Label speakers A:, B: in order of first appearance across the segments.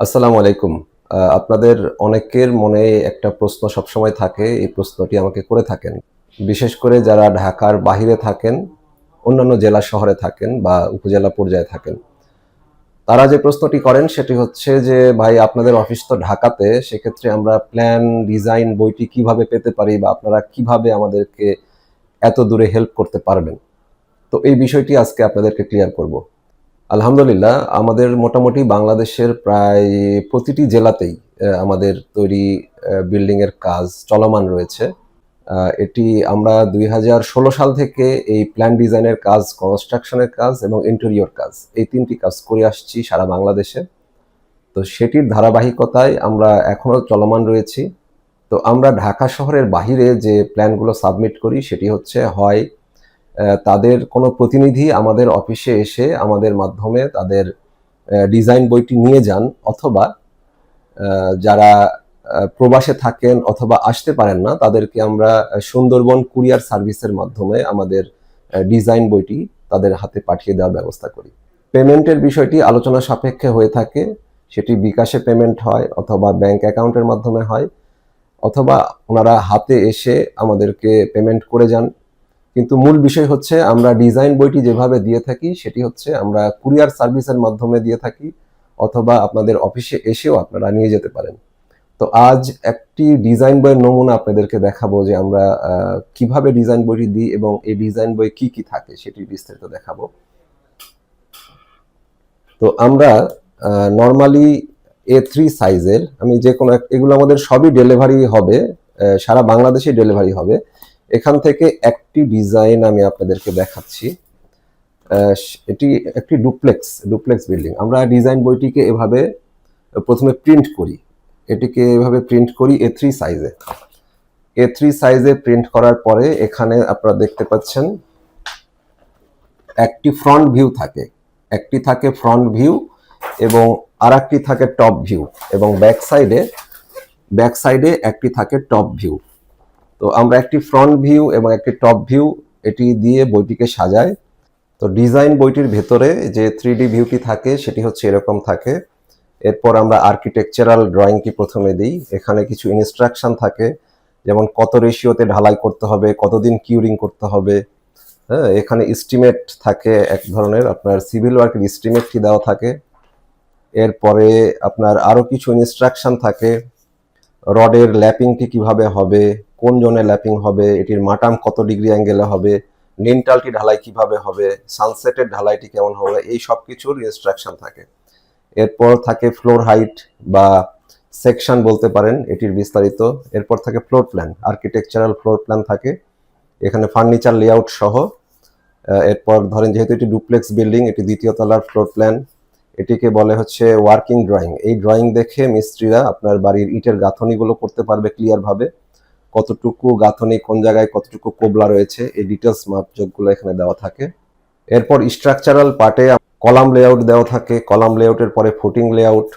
A: আসসালামু আলাইকুম। আপনাদের অনেকের মনে একটা প্রশ্ন সবসময় থাকে, এই প্রশ্নটি আমাকে করে থাকেন। বিশেষ করে যারা ঢাকার বাহিরে থাকেন, অন্যান্য জেলা শহরে থাকেন বা উপজেলা পর্যায়ে থাকেন, তারা যে প্রশ্নটি করেন সেটি হচ্ছে যে, ভাই, আপনাদের অফিস তো ঢাকাতে, সেক্ষেত্রে আমরা প্ল্যান, ডিজাইন বইটি কীভাবে পেতে পারি বা আপনারা কীভাবে আমাদেরকে এত দূরে হেল্প করতে পারবেন? তো এই বিষয়টি আজকে আপনাদেরকে ক্লিয়ার করব। আলহামদুলিল্লাহ, আমাদের মোটামুটি বাংলাদেশের প্রায় প্রতিটি জেলাতেই আমাদের তৈরি বিল্ডিং এর কাজ চলমান রয়েছে। এটি আমরা দুই হাজার ষোলো সাল থেকে এই প্ল্যান ডিজাইনের কাজ, কনস্ট্রাকশনের কাজ এবং ইন্টেরিয়র কাজ, এই তিনটি কাজ করে আসছি সারা বাংলাদেশে। তো সেটির ধারাবাহিকতায় আমরা এখনও চলমান রয়েছি। তো আমরা ঢাকা শহরের বাহিরে যে প্ল্যানগুলো সাবমিট করি, সেটি হচ্ছে হয় তাদের কোনো প্রতিনিধি আমাদের অফিসে এসে আমাদের মাধ্যমে তাদের ডিজাইন বইটি নিয়ে যান অথবা যারা প্রবাসে থাকেন অথবা আসতে পারেন না, তাদেরকে আমরা সুন্দরবন কুরিয়ার সার্ভিসের মাধ্যমে আমাদের ডিজাইন বইটি তাদের হাতে পাঠিয়ে দেওয়ার ব্যবস্থা করি। পেমেন্টের বিষয়টি আলোচনা সাপেক্ষে হয়ে থাকে, সেটি বিকাশে পেমেন্ট হয় অথবা ব্যাংক অ্যাকাউন্টের মাধ্যমে হয়, অথবা ওনারা হাতে এসে আমাদেরকে পেমেন্ট করে যান। কিন্তু মূল বিষয় হচ্ছে আমরা ডিজাইন বইটি যেভাবে দিয়ে থাকি, সেটি হচ্ছে আমরা কুরিয়ার সার্ভিসের মাধ্যমে দিয়ে থাকি, অথবা আপনাদের অফিসে এসেও আপনারা নিয়ে যেতে পারেন। তো আজ একটি ডিজাইন বইয়ের নমুনা আপনাদেরকে দেখাবো যে আমরা কীভাবে ডিজাইন বইটি দিই এবং এই ডিজাইন বই কি কি থাকে সেটি বিস্তারিত দেখাবো। তো আমরা নর্মালি এ থ্রি সাইজের আমি যে কোনো এগুলো আমাদের সবই ডেলিভারি হবে সারা বাংলাদেশে ডেলিভারি হবে। এখান থেকে একটি ডিজাইন আমি আপনাদেরকে দেখাচ্ছি। এটি একটি ডুপ্লেক্স ডুপ্লেক্স বিল্ডিং। আমরা ডিজাইন বইটিকে এভাবে প্রথমে প্রিন্ট করি। এটিকে এভাবে প্রিন্ট করি এ থ্রি সাইজে এ থ্রি সাইজে প্রিন্ট করার পরে এখানে আপনারা দেখতে পাচ্ছেন একটি ফ্রন্ট ভিউ থাকে। একটি থাকে ফ্রন্ট ভিউ এবং আরেকটি থাকে টপ ভিউ এবং ব্যাক সাইডে ব্যাক সাইডে একটি থাকে টপ ভিউ। তো আমরা একটি ফ্রন্ট ভিউ এবং একটি টপ ভিউ এটি দিয়ে বইটিকে সাজাই। তো ডিজাইন বইটির ভেতরে যে থ্রি ভিউটি থাকে, সেটি হচ্ছে এরকম থাকে। এরপর আমরা আর্কিটেকচারাল ড্রয়িংটি প্রথমে দিই। এখানে কিছু ইনস্ট্রাকশন থাকে, যেমন কত রেশিওতে ঢালাই করতে হবে, কতদিন কিউরিং করতে হবে। হ্যাঁ এখানে ইস্টিমেট থাকে এক ধরনের, আপনার সিভিল ওয়ার্কের ইস্টিমেটটি দেওয়া থাকে। এরপরে আপনার আরও কিছু ইনস্ট্রাকশন থাকে। রডের ল্যাপিংটি কীভাবে হবে, কোন জোনে ল্যাপিং হবে, এটির মাটাম কত ডিগ্রি অ্যাঙ্গেলে হবে লিন্টালটি ঢালাই কীভাবে হবে, সানসেটের ঢালাইটি কেমন হবে, এই সব কিছুর ইনস্ট্রাকশন থাকে। এরপর থাকে ফ্লোর হাইট বা সেকশন বলতে পারেন, এটির বিস্তারিত। এরপর থাকে floor plan architectural floor plan থাকে। এখানে ফার্নিচার লেআউট সহ। এরপর ধরেন যেহেতু এটি ডুপ্লেক্স বিল্ডিং এটি দ্বিতীয় তলার ফ্লোর প্ল্যান এটিকে বলে হচ্ছে ওয়ার্কিং ড্রয়িং এই ড্রয়িং দেখে মিস্ত্রিরা আপনার বাড়ির ইটের গাঁথনিগুলো করতে পারবে ক্লিয়ার ভাবে। কতটুকু গাঁথনি, কোন জায়গায় কতটুকু কোবলা রয়েছে, এই ডিটেলস মাপজোকগুলো এখানে দেওয়া থাকে। এরপর স্ট্রাকচারাল পার্টে কলাম লেআউট দেওয়া থাকে। কলাম লেআউটের পরে ফুটিং লেআউট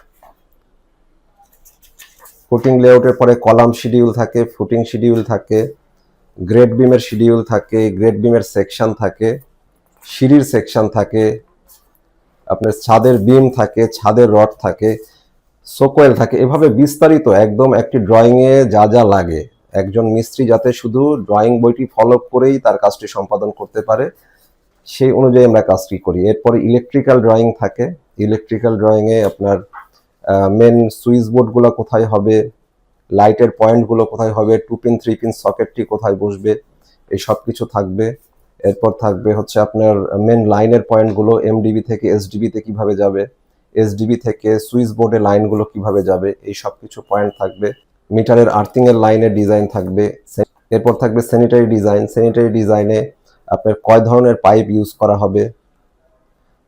A: ফুটিং লেআউটের পরে কলাম শিডিউল থাকে ফুটিং শিডিউল থাকে। গ্রেড বিমের শিডিউল থাকে গ্রেড বিমের সেকশন থাকে। সিঁড়ির সেকশন থাকে। আপনার ছাদের বিম থাকে, ছাদের রড থাকে, সোকোয়েল থাকে, এভাবে বিস্তারিত একদম একটি ড্রয়িংয়ে যা যা লাগে। একজন মিস্ত্রি যাতে শুধু ড্রয়িং বইটি ফলো করেই তার কাজটি সম্পাদন করতে পারে, সেই অনুযায়ী আমরা কাজটি করি। এরপরে ইলেকট্রিক্যাল ড্রয়িং থাকে। ইলেকট্রিক্যাল ড্রয়িংয়ে আপনার মেন সুইচ বোর্ডগুলো কোথায় হবে লাইটের পয়েন্টগুলো কোথায় হবে টু পিন থ্রি পিন সকেটটি কোথায় বসবে, এই সব কিছু থাকবে। এরপর থাকবে হচ্ছে আপনার মেন লাইনের পয়েন্টগুলো এমডিবি থেকে এসডিবিতে কীভাবে যাবে এসডিবি থেকে সুইচ বোর্ডে লাইনগুলো কীভাবে যাবে, এই সব কিছু পয়েন্ট থাকবে মিটারের আর্থিং এর লাইনের ডিজাইন থাকবে। এরপর থাকবে স্যানিটারি ডিজাইন স্যানিটারি ডিজাইনে আপনার কয় ধরনের পাইপ ইউজ করা হবে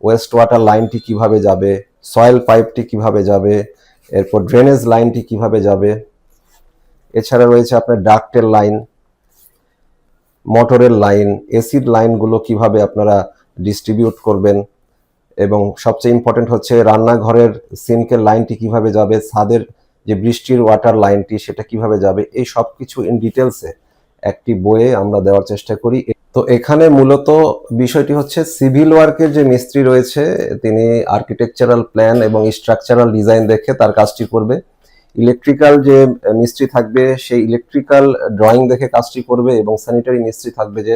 A: ওয়েস্ট ওয়াটার লাইনটি কীভাবে যাবে সয়েল পাইপটি কীভাবে যাবে, এরপর ড্রেনেজ লাইনটি কীভাবে যাবে। এছাড়া রয়েছে আপনার ডাক্টের লাইন মোটরের লাইন, এসির লাইনগুলো কীভাবে আপনারা ডিস্ট্রিবিউট করবেন এবং সবচেয়ে ইম্পর্টেন্ট হচ্ছে রান্নাঘরের সিঙ্কের লাইনটি কীভাবে যাবে, ছাদের যে বৃষ্টির ওয়াটার লাইনটি সেটা কীভাবে যাবে, এই সব কিছু ইন ডিটেলসে একটি বইয়ে আমরা দেওয়ার চেষ্টা করি। তো এখানে মূলত বিষয়টি হচ্ছে সিভিল ওয়ার্কের যে মিস্ত্রি রয়েছে, তিনি আর্কিটেকচারাল প্ল্যান এবং স্ট্রাকচারাল ডিজাইন দেখে তার কাজটি করবে। ইলেকট্রিক্যাল যে মিস্ত্রি থাকবে, সেই ইলেকট্রিক্যাল ড্রয়িং দেখে কাজটি করবে এবং স্যানিটারি মিস্ত্রি থাকবে যে,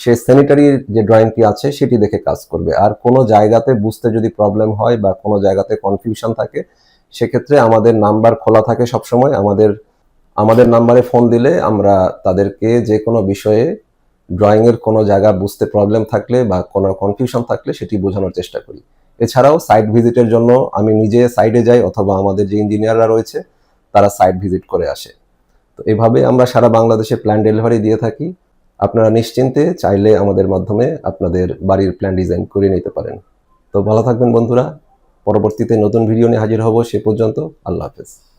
A: সে স্যানিটারি যে ড্রয়িংটি আছে সেটি দেখে কাজ করবে। আর কোনো জায়গাতে বুঝতে যদি প্রবলেম হয় বা কোনো জায়গাতে কনফিউশন থাকে, সেক্ষেত্রে আমাদের নাম্বার খোলা থাকে সবসময়। আমাদের আমাদের নাম্বারে ফোন দিলে আমরা তাদেরকে যে কোনো বিষয়ে ড্রয়িং এর কোনো জায়গা বুঝতে প্রবলেম থাকলে বা কোনো কনফিউশন থাকলে সেটি বোঝানোর চেষ্টা করি। এছাড়াও সাইট ভিজিটের জন্য আমি নিজে সাইডে যাই অথবা আমাদের যে ইঞ্জিনিয়াররা রয়েছে, তারা সাইট ভিজিট করে আসে। তো এভাবে আমরা সারা বাংলাদেশে প্ল্যান ডেলিভারি দিয়ে থাকি। আপনারা নিশ্চিন্তে চাইলে আমাদের মাধ্যমে আপনাদের বাড়ির প্ল্যান ডিজাইন করে নিতে পারেন। তো ভালো থাকবেন বন্ধুরা। পরবর্তীতে নতুন ভিডিও নিয়ে হাজির হব সে পর্যন্ত। আল্লাহ হাফেজ।